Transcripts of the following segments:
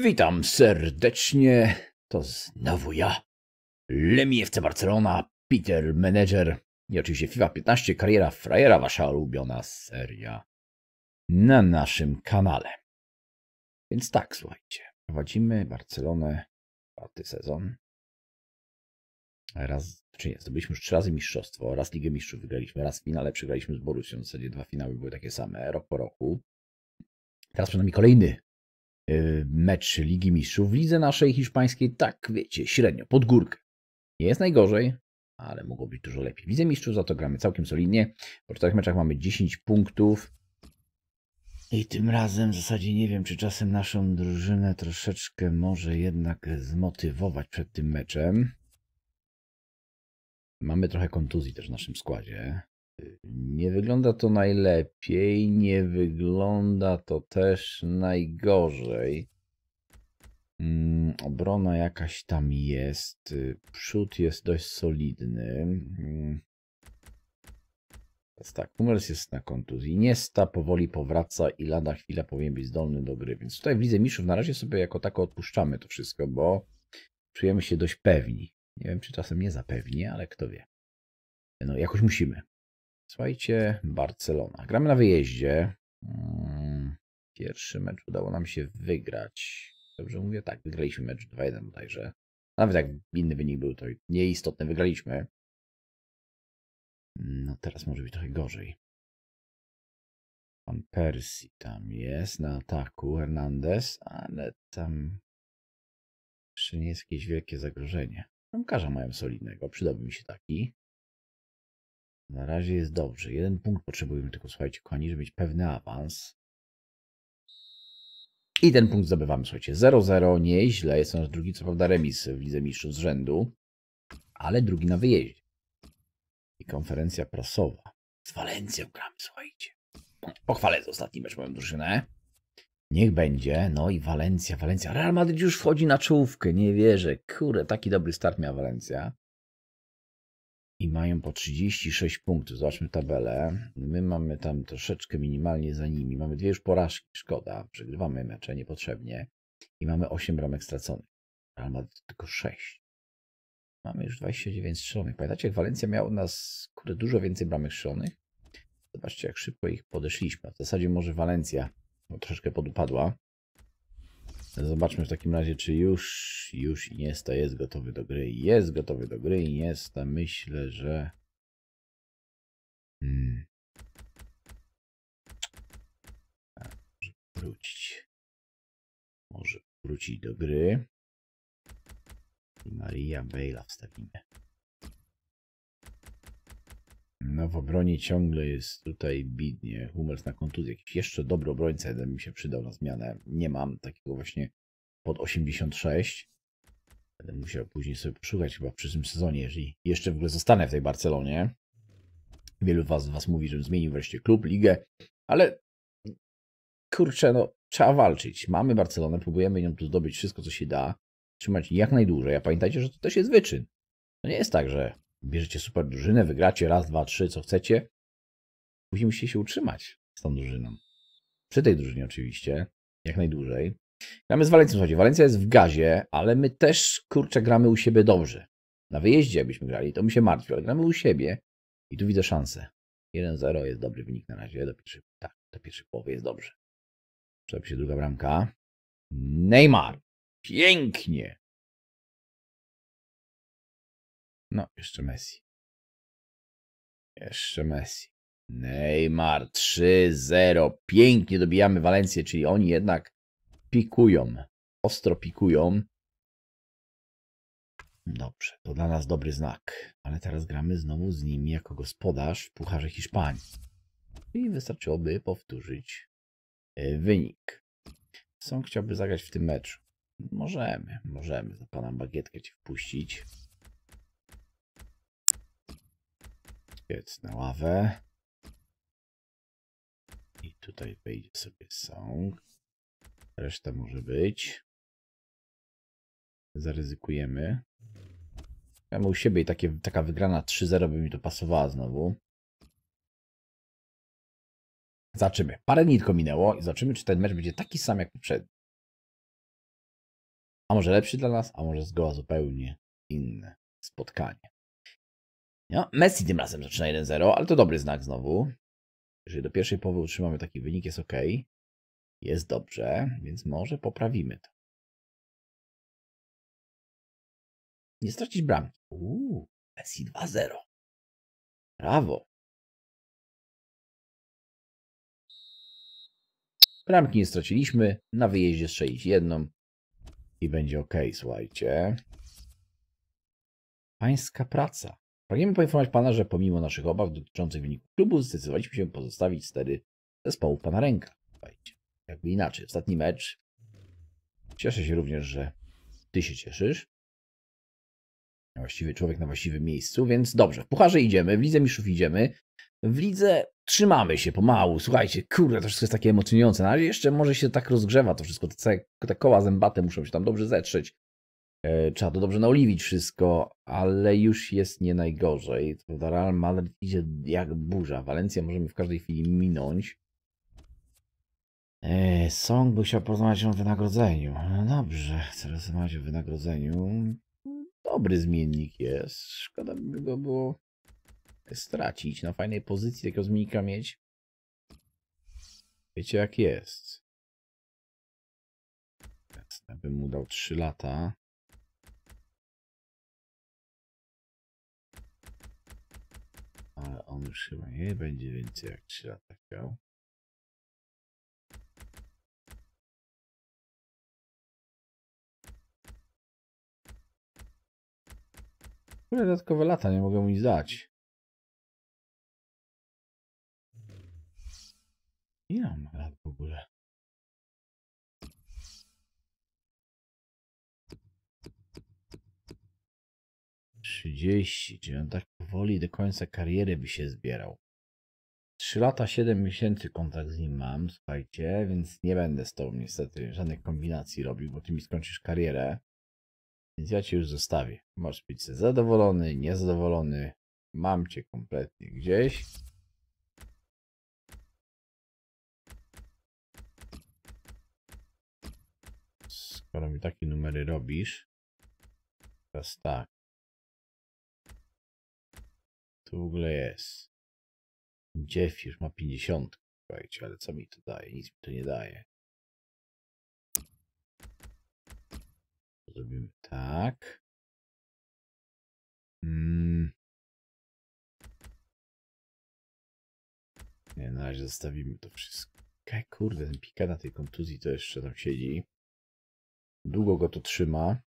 Witam serdecznie. To znowu ja. Lemi FC Barcelona, Peter, menedżer i oczywiście FIFA 15, kariera frajera, wasza ulubiona seria na naszym kanale. Więc tak, słuchajcie, prowadzimy Barcelonę czwarty sezon. Raz, czy nie, zdobyliśmy już trzy razy mistrzostwo, raz Ligę Mistrzów wygraliśmy, raz w finale przegraliśmy z Borussią, w zasadzie dwa finały były takie same, rok po roku. Teraz przed nami kolejny mecz Ligi Mistrzów w lidze naszej hiszpańskiej, tak wiecie, średnio, pod górkę. Nie jest najgorzej, ale mogło być dużo lepiej. W Lidze Mistrzów za to gramy całkiem solidnie. Po czterech meczach mamy 10 punktów. I tym razem w zasadzie nie wiem, czy czasem naszą drużynę troszeczkę może jednak zmotywować przed tym meczem. Mamy trochę kontuzji też w naszym składzie. Nie wygląda to najlepiej, nie wygląda to też najgorzej. Mm, Obrona jakaś tam jest. y, Przód jest dość solidny. Mm. Teraz tak, Hummels jest na kontuzji. Niesta powoli powraca i lada chwila powinien być zdolny do gry. Więc tutaj w Lidze na razie sobie jako tako odpuszczamy to wszystko, bo czujemy się dość pewni. Nie wiem, czy czasem nie za pewni, ale kto wie. No, jakoś musimy. Słuchajcie, Barcelona. Gramy na wyjeździe. Mm, Pierwszy mecz udało nam się wygrać. Dobrze mówię? Tak, wygraliśmy mecz 2-1 bodajże. Nawet jak inny wynik był, to nieistotne, wygraliśmy. No teraz może być trochę gorzej. Pan Percy tam jest na ataku, Hernandez, ale tam jeszcze nie jest jakieś wielkie zagrożenie. Bramkarza mają solidnego, przydałby mi się taki. Na razie jest dobrze. Jeden punkt potrzebujemy tylko, słuchajcie, kochani, żeby mieć pewny awans. I ten punkt zdobywamy, słuchajcie, 0-0, nieźle. Jest nasz drugi, co prawda, remis w Lidze Mistrzów z rzędu, ale drugi na wyjeździe. I konferencja prasowa. Z Walencją gramy, słuchajcie. Pochwalę za ostatni mecz moją drużynę. Niech będzie. No i Walencja, Walencja. Real Madrid już wchodzi na czołówkę, nie wierzę. Kurde, taki dobry start miała Walencja. I mają po 36 punktów. Zobaczmy tabelę. My mamy tam troszeczkę minimalnie za nimi. Mamy dwie już porażki. Szkoda. Przegrywamy mecze niepotrzebnie. I mamy 8 bramek straconych. Real Madrid tylko 6. Mamy już 29 strzelonych. Pamiętacie, jak Walencja miała u nas kurde, dużo więcej bramek strzelonych? Zobaczcie, jak szybko ich podeszliśmy. W zasadzie może Walencja troszeczkę podupadła. Zobaczmy w takim razie, czy już, już Iniesta jest gotowy do gry. Jest gotowy do gry Iniesta. Myślę, że... Hmm. Może wrócić. Może wrócić do gry. I Maria Bale'a wstawimy. No w obronie ciągle jest tutaj bidnie. Hummels na kontuzję. Jakiś jeszcze dobry obrońca jeden mi się przydał na zmianę. Nie mam takiego właśnie pod 86. Będę musiał później sobie poszukać chyba w przyszłym sezonie, jeżeli jeszcze w ogóle zostanę w tej Barcelonie. Wielu was, was mówi, żebym zmienił wreszcie klub, ligę, ale kurczę, no trzeba walczyć. Mamy Barcelonę, próbujemy ją tu zdobyć wszystko, co się da. Trzymać jak najdłużej. A pamiętajcie, że to też jest wyczyn. To nie jest tak, że bierzecie super drużynę, wygracie raz, dwa, trzy, co chcecie. Później musicie się utrzymać z tą drużyną. Przy tej drużynie oczywiście, jak najdłużej. Gramy z Walencją, słuchajcie, Walencja jest w gazie, ale my też, kurczę, gramy u siebie dobrze. Na wyjeździe jakbyśmy grali, to mi się martwi, ale gramy u siebie i tu widzę szansę. 1-0 jest dobry wynik na razie, do pierwszej, tak, do pierwszej połowy jest dobrze. Przyda się druga bramka. Neymar. Pięknie. No, jeszcze Messi. Jeszcze Messi. Neymar 3-0. Pięknie dobijamy Walencję, czyli oni jednak pikują. Ostro pikują. Dobrze, to dla nas dobry znak. Ale teraz gramy znowu z nimi jako gospodarz w Pucharze Hiszpanii. I wystarczyłoby powtórzyć e, wynik. Są chciałby zagrać w tym meczu. Możemy, możemy za pana bagietkę cię wpuścić. Jedz na ławę. I tutaj wejdzie sobie song. Reszta może być. Zaryzykujemy. Ja u siebie i takie, taka wygrana 3-0 by mi to pasowała znowu. Zobaczymy. Parę dni tylko minęło i zobaczymy, czy ten mecz będzie taki sam jak poprzedni. A może lepszy dla nas, a może zgoła zupełnie inne spotkanie. No, Messi tym razem zaczyna 1-0, ale to dobry znak znowu. Jeżeli do pierwszej połowy utrzymamy taki wynik, jest ok. Jest dobrze, więc może poprawimy to. Nie stracić bramki. Uuu, Messi 2-0. Brawo. Bramki nie straciliśmy. Na wyjeździe strzelić jedną i będzie ok, słuchajcie. Pańska praca. Pragniemy poinformować Pana, że pomimo naszych obaw dotyczących wyniku klubu zdecydowaliśmy się pozostawić stery zespołu Pana Ręka. Jakby inaczej. Ostatni mecz. Cieszę się również, że Ty się cieszysz. Właściwy człowiek na właściwym miejscu, więc dobrze. W Pucharze idziemy, w Lidze Mistrzów idziemy. W lidze trzymamy się pomału. Słuchajcie, kurde, to wszystko jest takie emocjonujące. No, ale jeszcze może się tak rozgrzewa to wszystko. Te, te koła zębate muszą się tam dobrze zetrzeć. E, trzeba to dobrze naoliwić wszystko, ale już jest nie najgorzej. Real Madrid idzie jak burza. Walencja możemy w każdej chwili minąć. E, Song by chciał porozmawiać o wynagrodzeniu. No dobrze, chcę rozmawiać o wynagrodzeniu. Dobry zmiennik jest. Szkoda by go było stracić. Na fajnej pozycji takiego zmiennika mieć. Wiecie jak jest. Jasne, bym mu dał 3 lata. Ale on już chyba nie będzie więcej jak 3 lata chciał. Które dodatkowe lata nie mogę mu nic dać. Ile on ma lat w ogóle? Trzydzieści, czyli on tak powoli do końca kariery by się zbierał. Trzy lata, siedem miesięcy kontrakt z nim mam, słuchajcie, więc nie będę z tobą niestety żadnych kombinacji robił, bo ty mi skończysz karierę. Więc ja cię już zostawię. Możesz być zadowolony, niezadowolony. Mam cię kompletnie gdzieś. Skoro mi takie numery robisz, teraz tak. Tu w ogóle jest. Jeff już ma 50. Słuchajcie, ale co mi to daje? Nic mi to nie daje. Zrobimy tak. Mm. Nie, na razie zostawimy to wszystko. Kaj, kurde, ten pika na tej kontuzji to jeszcze tam siedzi. Długo go to trzyma.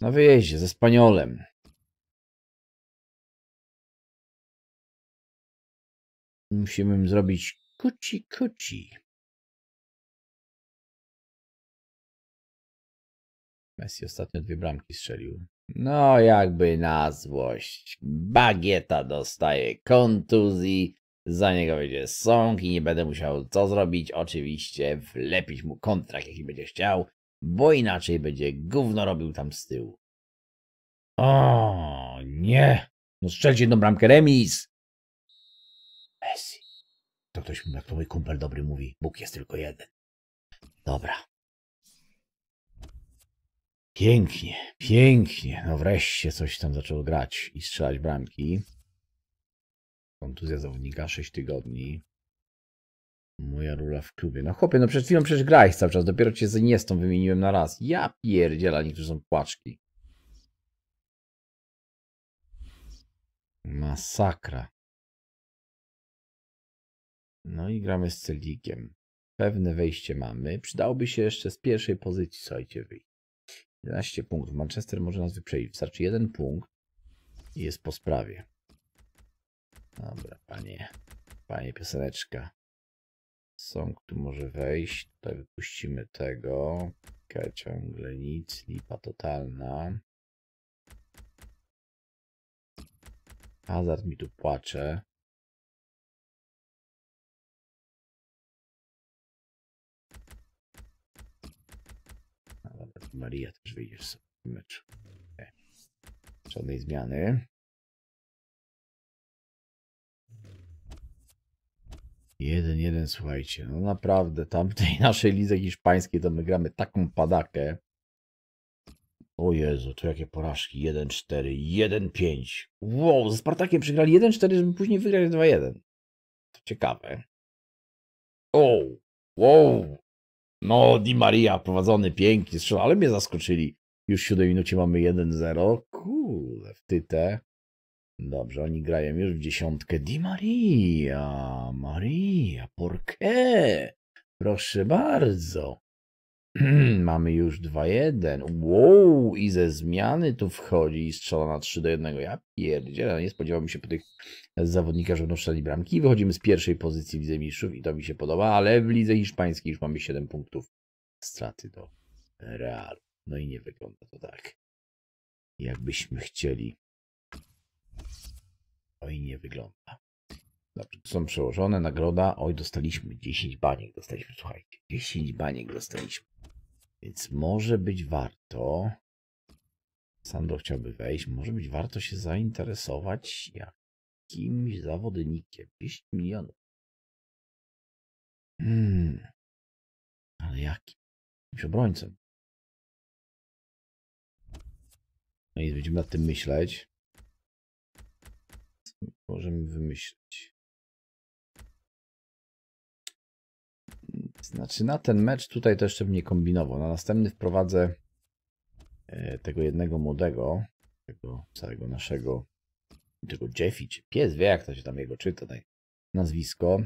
Na wyjeździe ze Spaniolem. Musimy zrobić kuci kuci. Messi ostatnio dwie bramki strzelił. No, jakby na złość. Bagieta dostaje kontuzji. Za niego będzie sąg i nie będę musiał co zrobić. Oczywiście wlepić mu kontrakt, jaki będzie chciał, bo inaczej będzie gówno robił tam z tyłu. O, nie. No strzelcie jedną bramkę remis. Messi. To ktoś, jak to mój kumpel dobry mówi, Bóg jest tylko jeden. Dobra. Pięknie, pięknie. No wreszcie coś tam zaczęło grać i strzelać bramki. Kontuzja zawodnika 6 tygodni. Moja rula w klubie. No chłopie, no przed chwilą przecież grałeś cały czas. Dopiero cię z Iniestą wymieniłem na raz. Ja pierdziela, niektórzy są płaczki. Masakra. No i gramy z Celticiem. Pewne wejście mamy. Przydałoby się jeszcze z pierwszej pozycji, słuchajcie, wyjść. 11 punktów. Manchester może nas wyprzedzić. Wystarczy jeden punkt i jest po sprawie. Dobra, panie, panie pioseneczka. Song tu może wejść. Tutaj wypuścimy tego. K ciągle nic. Lipa totalna. Hazard mi tu płacze. Maria też wyjdziesz sobie w meczu. Nie. Żadnej zmiany. Jeden, jeden, słuchajcie, no naprawdę, tam w tej naszej lidze hiszpańskiej to my gramy taką padakę. O Jezu, to jakie porażki, 1-4, 1-5. Wow, ze Spartakiem przegrali 1-4, żeby później wygrać 2-1. To ciekawe. O, wow. No, Di Maria prowadzony pięknie, strzela, ale mnie zaskoczyli. Już w 7 minucie mamy 1-0. Kurde, w tytę. Dobrze, oni grają już w dziesiątkę. Di Maria, Maria, por qué? Proszę bardzo. Mamy już 2-1. Wow, i ze zmiany tu wchodzi i strzela na 3 do 1. Ja pierdzielę, nie spodziewałem się po tych zawodnikach, że będą strzelali bramki. Wychodzimy z pierwszej pozycji w Lidze Mistrzów i to mi się podoba, ale w Lidze Hiszpańskiej już mamy 7 punktów straty do Realu. No i nie wygląda to tak, jakbyśmy chcieli. Oj, nie wygląda. Dobrze, to są przełożone, nagroda. Oj, dostaliśmy 10 baniek, dostaliśmy, słuchajcie, 10 baniek dostaliśmy. Więc może być warto. Sandro chciałby wejść. Może być warto się zainteresować jakimś zawodnikiem. 10 milionów. Hmm. Ale jakim? Jakimś obrońcem. No i będziemy nad tym myśleć. Możemy wymyślić? Znaczy na ten mecz tutaj to jeszcze bym nie kombinował. Na następny wprowadzę e, tego jednego młodego, tego całego naszego, tego Jeffy, czy pies wie jak to się tam jego czyta, tutaj nazwisko.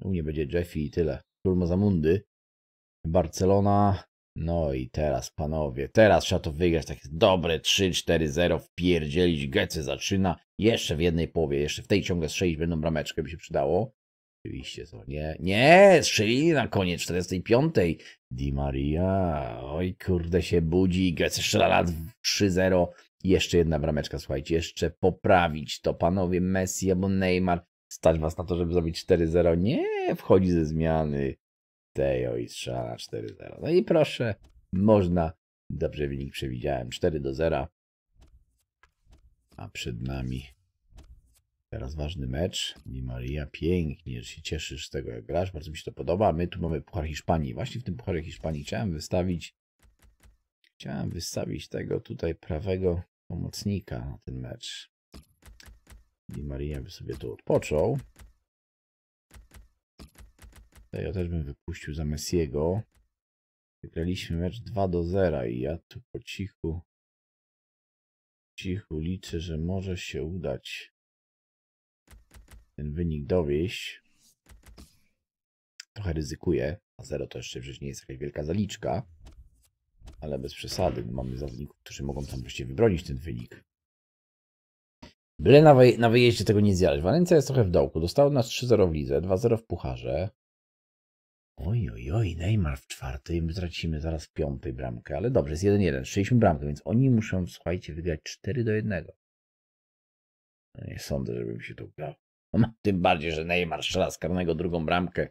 U mnie będzie Jeffy i tyle. Turmo Zamundy. Barcelona. No i teraz panowie, teraz trzeba to wygrać. Takie dobre 3-4-0 wpierdzielić. Gece zaczyna. Jeszcze w jednej połowie, jeszcze w tej ciągle strzelić będą brameczkę, by się przydało. Oczywiście co, nie, nie, strzelili na koniec 45. Di Maria, oj kurde się budzi, Gece strzela lat 3-0. Jeszcze jedna brameczka, słuchajcie, jeszcze poprawić to, panowie Messi albo Neymar. Stać was na to, żeby zrobić 4-0? Nie, wchodzi ze zmiany. Tejo i strzela na 4-0. No i proszę, można. Dobrze wynik przewidziałem, 4 do 0. A przed nami Teraz ważny mecz. Di Maria, pięknie, że się cieszysz z tego, jak grasz. Bardzo mi się to podoba. My tu mamy Puchar Hiszpanii. Właśnie w tym Pucharze Hiszpanii chciałem wystawić chciałem wystawić tego tutaj prawego pomocnika na ten mecz. Di Maria by sobie tu odpoczął. Ja też bym wypuścił za Messiego. Wygraliśmy mecz 2 do 0 i ja tu po cichu cichu liczę, że może się udać ten wynik dowieść. Trochę ryzykuję. A 0 to jeszcze przecież nie jest jakaś wielka zaliczka. Ale bez przesady. Mamy zawodników, którzy mogą tam właściwie wybronić ten wynik. Byle na, wy na wyjeździe tego nie zjadać. Walencja jest trochę w dołku. Dostało nas 3-0 w lidze, 2-0 w pucharze. Oj, oj, oj, Neymar w czwartej, my tracimy zaraz piątej bramkę, ale dobrze, jest 1-1, strzeliśmy bramkę, więc oni muszą, słuchajcie, wygrać 4 do 1. No nie sądzę, żeby mi się to udało. No, tym bardziej, że Neymar strzela z karnego drugą bramkę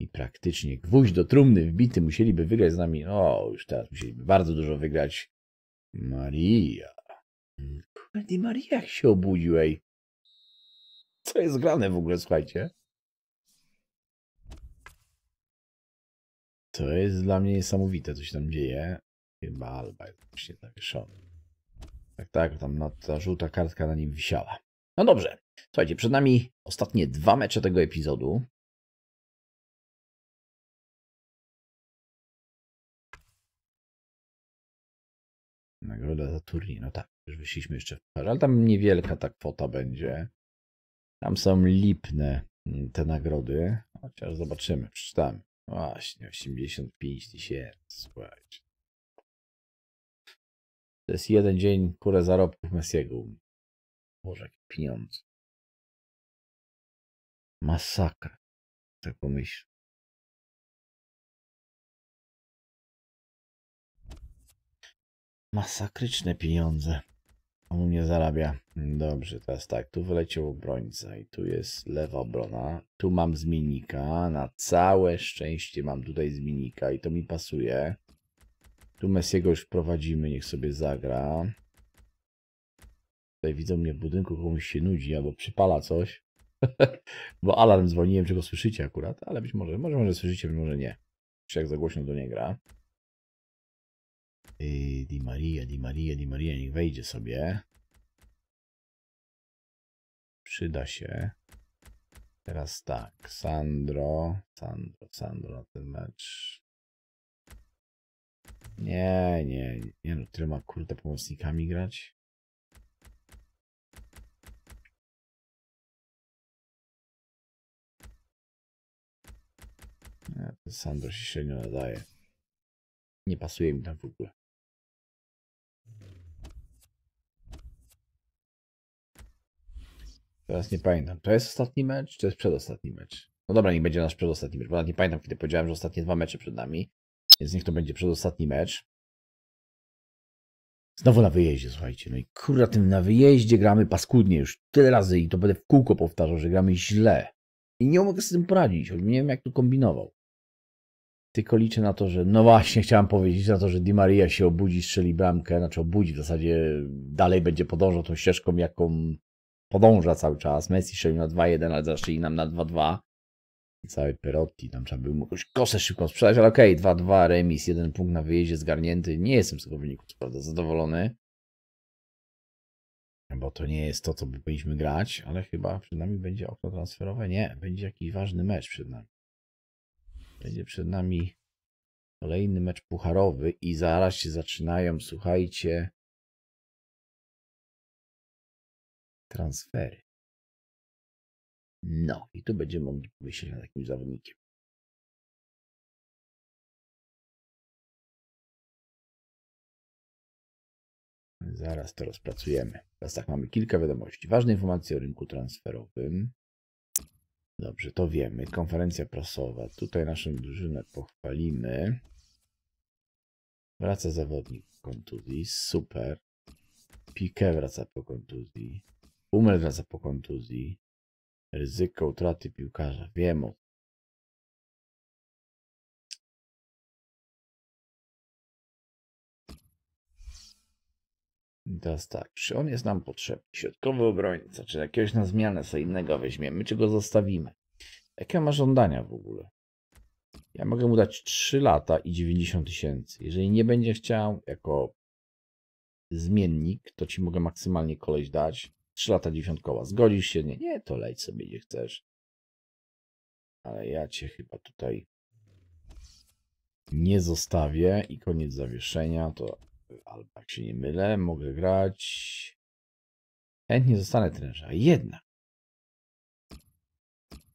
i praktycznie gwóźdź do trumny wbity musieliby wygrać z nami. O, już teraz musieliby bardzo dużo wygrać. Maria. Kurde, Maria jak się obudził, ej. Co jest grane w ogóle, słuchajcie? To jest dla mnie niesamowite, co się tam dzieje. Chyba Alba jest właśnie zawieszony. Tak, tak, tam ta żółta kartka na nim wisiała. No dobrze. Słuchajcie, przed nami ostatnie dwa mecze tego epizodu. Nagroda za turniej. No tak, już wyszliśmy jeszcze w parze, ale tam niewielka ta kwota będzie. Tam są lipne mm, te nagrody. Chociaż zobaczymy, przeczytamy. Właśnie, 85 tysięcy. Słuchajcie. To jest jeden dzień kurę zarobków Messiego. Boże, jakie pieniądze. Masakra. Tak pomyśl. Masakryczne pieniądze. On u mnie zarabia. Dobrze, teraz tak. Tu wyleciał obrońca i tu jest lewa obrona. Tu mam zmiennika. Na całe szczęście mam tutaj zmiennika i to mi pasuje. Tu Messiego już prowadzimy. Niech sobie zagra. Tutaj widzą mnie w budynku, komuś się nudzi albo przypala coś. Bo alarm dzwoniłem, czy go słyszycie akurat, ale być może, może, może słyszycie, być może nie. Czy jak za głośno do nie gra. Yy, Di Maria, Di Maria, Di Maria, niech wejdzie sobie. Przyda się. Teraz tak, Sandro, Sandro, Sandro na ten mecz. Nie, nie, nie no, tyle ma kurde pomocnikami grać. Sandro się średnio nadaje. Nie pasuje mi tam w ogóle. Teraz nie pamiętam. To jest ostatni mecz, czy jest przedostatni mecz? No dobra, niech będzie nasz przedostatni mecz, bo nawet nie pamiętam, kiedy powiedziałem, że ostatnie dwa mecze przed nami. Więc niech to będzie przedostatni mecz. Znowu na wyjeździe, słuchajcie. No i kurwa, tym na wyjeździe gramy paskudnie już tyle razy i to będę w kółko powtarzał, że gramy źle. I nie mogę z tym poradzić, choć nie wiem, jak tu kombinował. Tylko liczę na to, że. No właśnie, chciałem powiedzieć na to, że Di Maria się obudzi, strzeli bramkę, znaczy obudzi w zasadzie dalej będzie podążał tą ścieżką, jaką podąża cały czas. Messi strzelił na 2-1, ale zaszli nam na 2-2. Cały Perotti, tam trzeba było jakąś kosę szybko sprzedać, ale okej, okay, 2-2, remis, jeden punkt na wyjeździe zgarnięty. Nie jestem z tego wyniku, co prawda, zadowolony. Bo to nie jest to, co powinniśmy grać, ale chyba przed nami będzie okno transferowe. Nie, będzie jakiś ważny mecz przed nami. Będzie przed nami kolejny mecz pucharowy i zaraz się zaczynają, słuchajcie, transfery. No i tu będziemy mogli pomyśleć nad takim zawodnikiem. Zaraz to rozpracujemy. Teraz tak, mamy kilka wiadomości. Ważne informacje o rynku transferowym. Dobrze, to wiemy. Konferencja prasowa. Tutaj naszą drużynę pochwalimy. Wraca zawodnik kontuzji. Super. Piqué wraca po kontuzji. Umel wraca po kontuzji. Ryzyko utraty piłkarza. Wiem o teraz tak, czy on jest nam potrzebny? Środkowy obrońca, czy jakiegoś na zmianę co innego weźmiemy, czy go zostawimy? Jakie ma żądania w ogóle? Ja mogę mu dać 3 lata i 90 tysięcy. Jeżeli nie będzie chciał jako zmiennik, to ci mogę maksymalnie koleś dać 3 lata 90 koła. Zgodzisz się? Nie, nie, to leć sobie gdzie chcesz. Ale ja cię chyba tutaj nie zostawię i koniec zawieszenia. To albo jak się nie mylę, mogę grać. Chętnie zostanę trenerze. A jednak.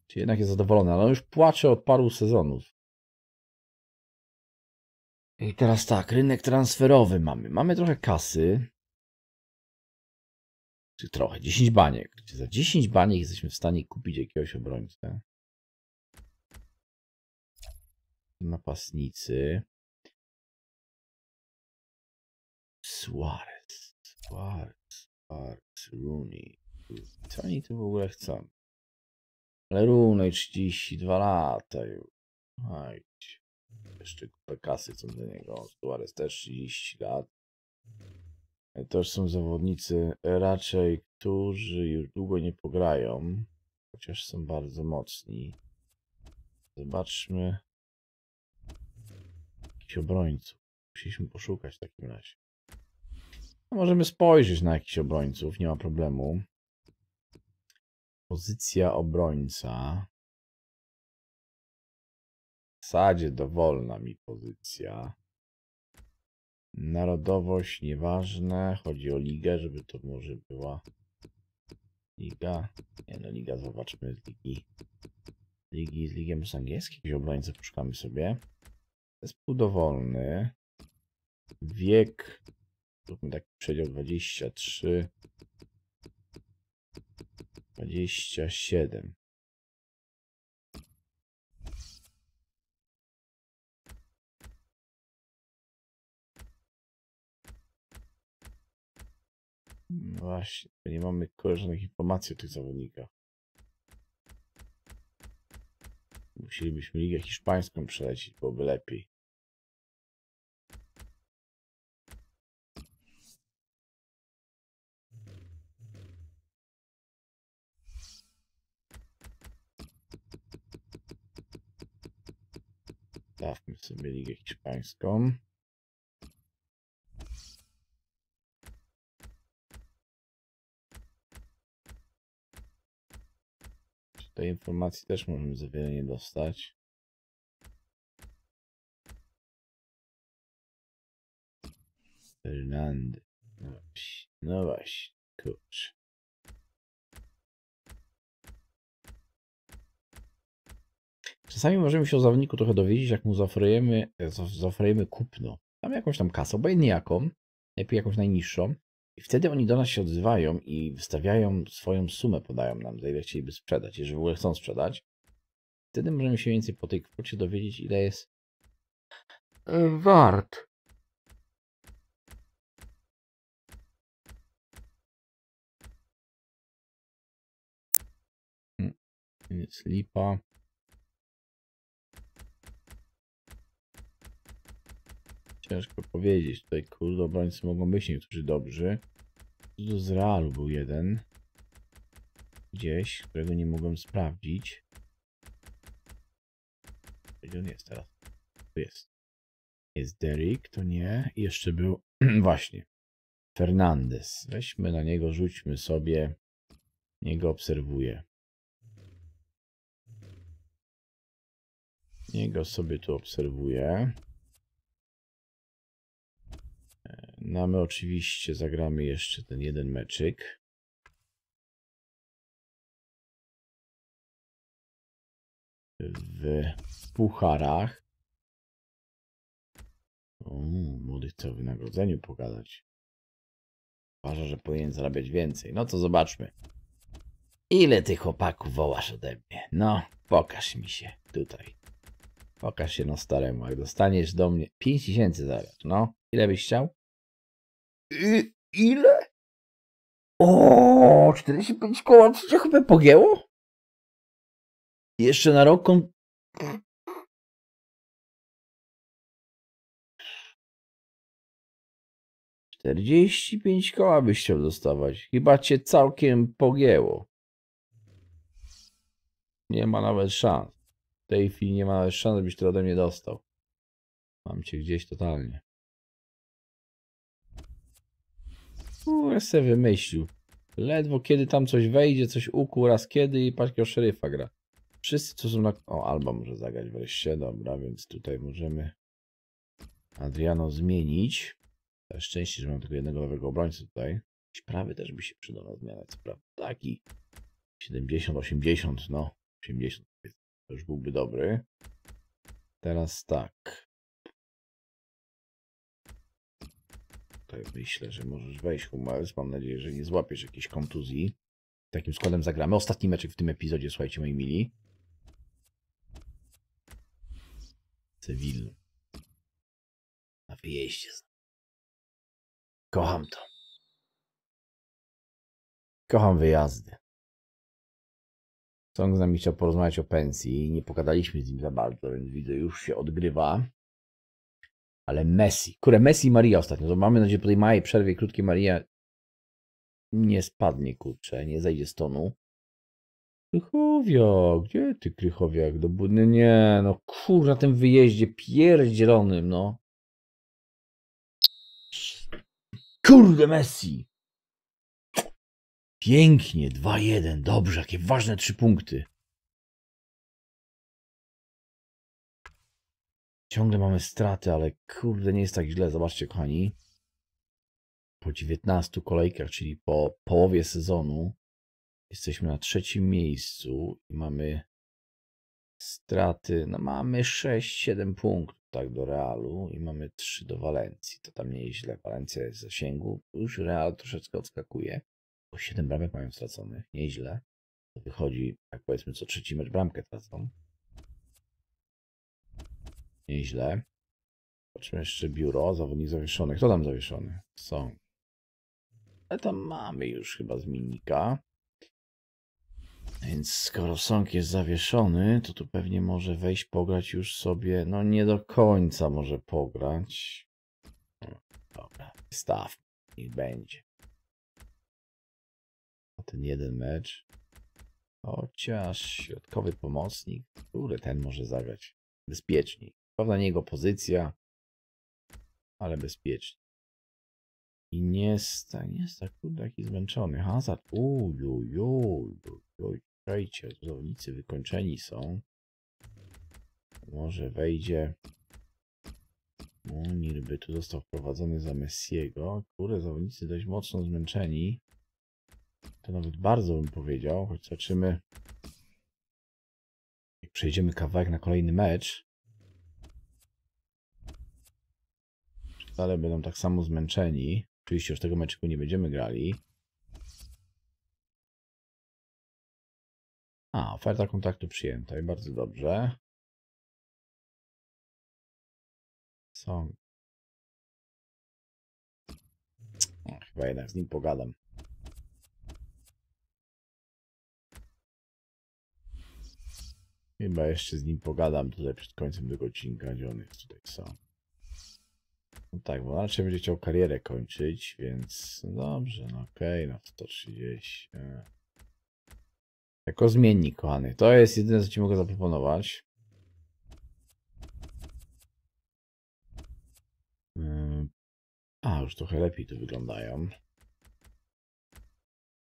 Czy jednak jest zadowolony, ale już płacze od paru sezonów. I teraz tak, rynek transferowy mamy. Mamy trochę kasy. Czy trochę, 10 baniek. Czy za 10 baniek jesteśmy w stanie kupić jakiegoś obrońcę? Napastnicy. Suarez, Suarez, Suarez, Rooney. Co oni tu w ogóle chcą? Ale Rooney 32 lata już. Hajdź. Jeszcze kupę kasy co do niego. Suarez też 30 lat. To już są zawodnicy raczej, którzy już długo nie pograją. Chociaż są bardzo mocni. Zobaczmy. Jakichś obrońców. Musieliśmy poszukać w takim razie. No, możemy spojrzeć na jakichś obrońców, nie ma problemu. Pozycja obrońca. W zasadzie dowolna mi pozycja. Narodowość nieważne. Chodzi o ligę, żeby to może była liga. Nie no, liga, zobaczmy ligi. Ligi z ligiem z angielskich. Obrońcę poszukamy sobie. Zespół dowolny. Wiek Zróbmy taki przedział 23, 27. No właśnie, nie mamy koleżanek informacji o tych zawodnikach. Musielibyśmy ligę hiszpańską przelecieć, byłoby lepiej. Dawmy sobie ligę hiszpańską. Tej informacji też możemy za wiele nie dostać? Fernandy. No właśnie, no właśnie, kurczę. Czasami możemy się o zawodniku trochę dowiedzieć, jak mu zaoferujemy, e, kupno. Tam jakąś tam kasę, obojętnie jaką, lepiej jakąś najniższą. I wtedy oni do nas się odzywają i wystawiają swoją sumę, podają nam, za ile chcieliby sprzedać, jeżeli w ogóle chcą sprzedać. Wtedy możemy się więcej po tej kwocie dowiedzieć, ile jest e, wart. Mm, Jest lipa. Ciężko powiedzieć. Tutaj kurde obrońcy mogą być niektórzy dobrzy. Tu z Realu był jeden. Gdzieś, którego nie mogłem sprawdzić. Gdzie on jest teraz? Tu jest. Jest Derrick, to nie. I jeszcze był właśnie Fernandez. Weźmy na niego, rzućmy sobie. Niego obserwuję. Niego sobie tu obserwuję. No my oczywiście zagramy jeszcze ten jeden meczyk. W pucharach. O, młody chce o wynagrodzeniu pogadać. Uważa, że powinien zarabiać więcej. No to zobaczmy. Ile tych chłopaków wołasz ode mnie? No, pokaż mi się tutaj. Pokaż się no staremu. Jak dostaniesz do mnie 5 tysięcy zaraz. No, ile byś chciał? I, ile? O, 45 koła, co cię chyba pogięło? Jeszcze na rok kon... Czterdzieści pięć koła byś chciał dostawać. Chyba cię całkiem pogięło. Nie ma nawet szans. W tej chwili nie ma nawet szans, żebyś to ode mnie dostał. Mam cię gdzieś totalnie. Kurę se wymyślił. Ledwo kiedy tam coś wejdzie, coś ukuł raz kiedy i patrz jakiego szeryfa gra. Wszyscy co są na... O, Alba może zagrać wreszcie, dobra, więc tutaj możemy Adriano zmienić. Na szczęście, że mam tylko jednego nowego obrońcę tutaj. Prawy też by się przydał na zmianę, co prawda. Taki 70, 80, no 80 to już byłby dobry. Teraz tak. Tutaj myślę, że możesz wejść, Hummels. Mam nadzieję, że nie złapiesz jakiejś kontuzji. Takim składem zagramy. Ostatni meczek w tym epizodzie, słuchajcie, moi mili. Cywil. Na wyjeździe. Kocham to. Kocham wyjazdy. Song z nami chciał porozmawiać o pensji. Nie pogadaliśmy z nim za bardzo, więc widzę, już się odgrywa. Ale Messi. Kurę, Messi i Maria ostatnio. To mamy nadzieję, po tej małej przerwie krótkiej Maria nie spadnie, kurczę, nie zejdzie z tonu. Krychowiak, gdzie ty Krychowiak? Do budny? Nie, no kur, na tym wyjeździe pierdzielonym, no. Kurde, Messi. Pięknie, 2-1, dobrze, jakie ważne trzy punkty. Ciągle mamy straty, ale kurde, nie jest tak źle. Zobaczcie, kochani. Po 19 kolejkach, czyli po połowie sezonu, jesteśmy na trzecim miejscu i mamy straty. No mamy 6-7 punktów tak do Realu i mamy 3 do Walencji. To tam nie jest źle. Walencja jest w zasięgu. Już Real troszeczkę odskakuje. Bo 7 bramek mają straconych. Nieźle. To wychodzi, tak powiedzmy, co trzeci mecz bramkę tracą. Nieźle. Zobaczmy jeszcze biuro, zawodnik zawieszony. Kto tam zawieszony? Są. Ale tam mamy już chyba zmiennika. Więc skoro Song jest zawieszony, to tu pewnie może wejść pograć już sobie. No nie do końca może pograć. Dobra, staw. Niech będzie. A ten jeden mecz. Chociaż środkowy pomocnik. Który ten może zagrać? Bezpieczniej. Prawda, nie jego pozycja, ale bezpiecznie. I nie jest, nie jest tak kurde jaki zmęczony. Hazard, ujujuj, czekajcie, zawodnicy wykończeni są. Może wejdzie. Munir by tu został wprowadzony za Messiego. Kurde, zawodnicy dość mocno zmęczeni. To nawet bardzo bym powiedział, choć zobaczymy. Jak przejdziemy kawałek na kolejny mecz. Dalej będą tak samo zmęczeni. Oczywiście już tego meczu nie będziemy grali. A, oferta kontaktu przyjęta i bardzo dobrze. Song. O, chyba jednak z nim pogadam. Chyba jeszcze z nim pogadam tutaj przed końcem tego odcinka, gdzie on jest tutaj są. No tak, bo raczej będzie chciał karierę kończyć, więc no dobrze, no okej, okay, no 130. E. Jako zmiennik, kochany. To jest jedyne, co ci mogę zaproponować. A, już trochę lepiej tu wyglądają.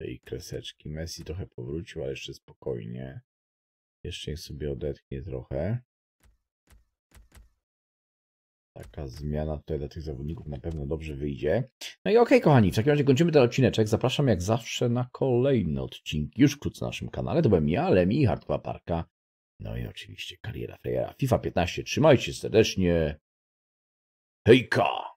I kreseczki. Messi trochę powrócił, ale jeszcze spokojnie. Jeszcze niech sobie odetchnie trochę. Taka zmiana tutaj dla tych zawodników na pewno dobrze wyjdzie. No i okej, okay, kochani, w takim razie kończymy ten odcineczek. Zapraszam jak zawsze na kolejne odcinki, już wkrótce na naszym kanale. To byłem ja, Lemi, Hardcore Parka. No i oczywiście kariera Frejera FIFA 15. Trzymajcie serdecznie. Hejka!